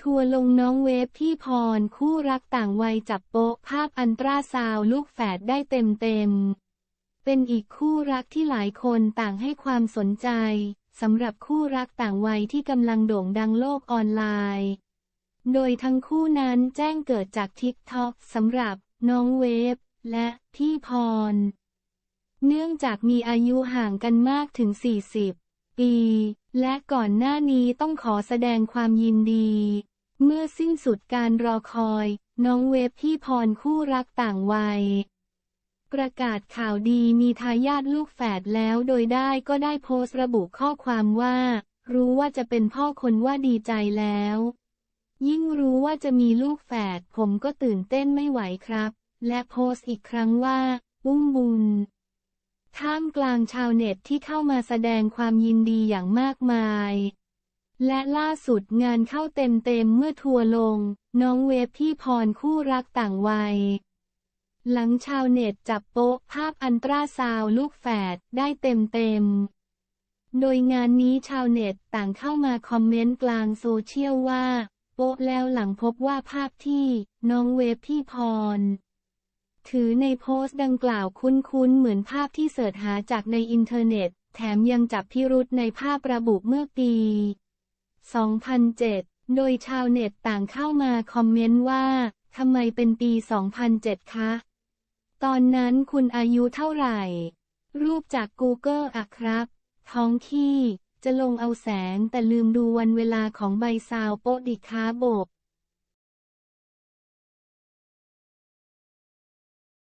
ทัวร์ลงน้องเวฟพี่พรคู่รักต่างวัยจับโป๊ะภาพอันตราซาวลูกแฝดได้เต็มเต็มๆเป็นอีกคู่รักที่หลายคนต่างให้ความสนใจสำหรับคู่รักต่างวัยที่กำลังโด่งดังโลกออนไลน์ โดยทั้งคู่นั้นแจ้งเกิดจากทิกท็อกสำหรับน้องเวฟและพี่พร เนื่องจากมีอายุห่างกันมากถึง 40 ปี และก่อนหน้านี้ต้องขอแสดงความยินดี เมื่อสิ้นสุดการรอคอย น้องเวฟพี่พรคู่รักต่างวัย ประกาศข่าวดีมีทายาทลูกแฝดแล้วโดยได้ก็ได้โพสต์ระบุข้อความว่า รู้ว่าจะเป็นพ่อคนว่าดีใจแล้ว ยิ่งรู้ว่าจะมีลูกแฝดผมก็ตื่นเต้นไม่ไหวครับ และโพสต์อีกครั้งว่า อุ้มบุญามกลางชาวเน็ตที่เข้ามาแสดงความยินดีอย่างมากมาย และล่าสุดงานเข้าเต็มๆเมื่อทัวร์ลง น้องเวฟพี่พรคู่รักต่างวัย หลังชาวเน็ตจับโป๊ะภาพอันตราซาวลูกแฝดได้เต็มๆโดยงานนี้ชาวเน็ตต่างเข้ามาคอมเมนต์กลางโซเชียลว่า โป๊ะแล้วหลังพบว่าภาพที่น้องเวฟพี่พร ถือในโพสต์ดังกล่าวคุ้นๆ เหมือนภาพที่เสิร์ชหาจากในอินเทอร์เน็ต แถมยังจับพิรุษในภาพระบุเมื่อปี 2007 โดยชาวเน็ตต่างเข้ามาคอมเมนต์ว่าทำไมเป็นปี 2007 คะ ตอนนั้นคุณอายุเท่าไหร่ รูปจาก Google อะครับ ท้องขี้ จะลงเอาแสงแต่ลืมดูวันเวลาของใบซาวโปดิคาบก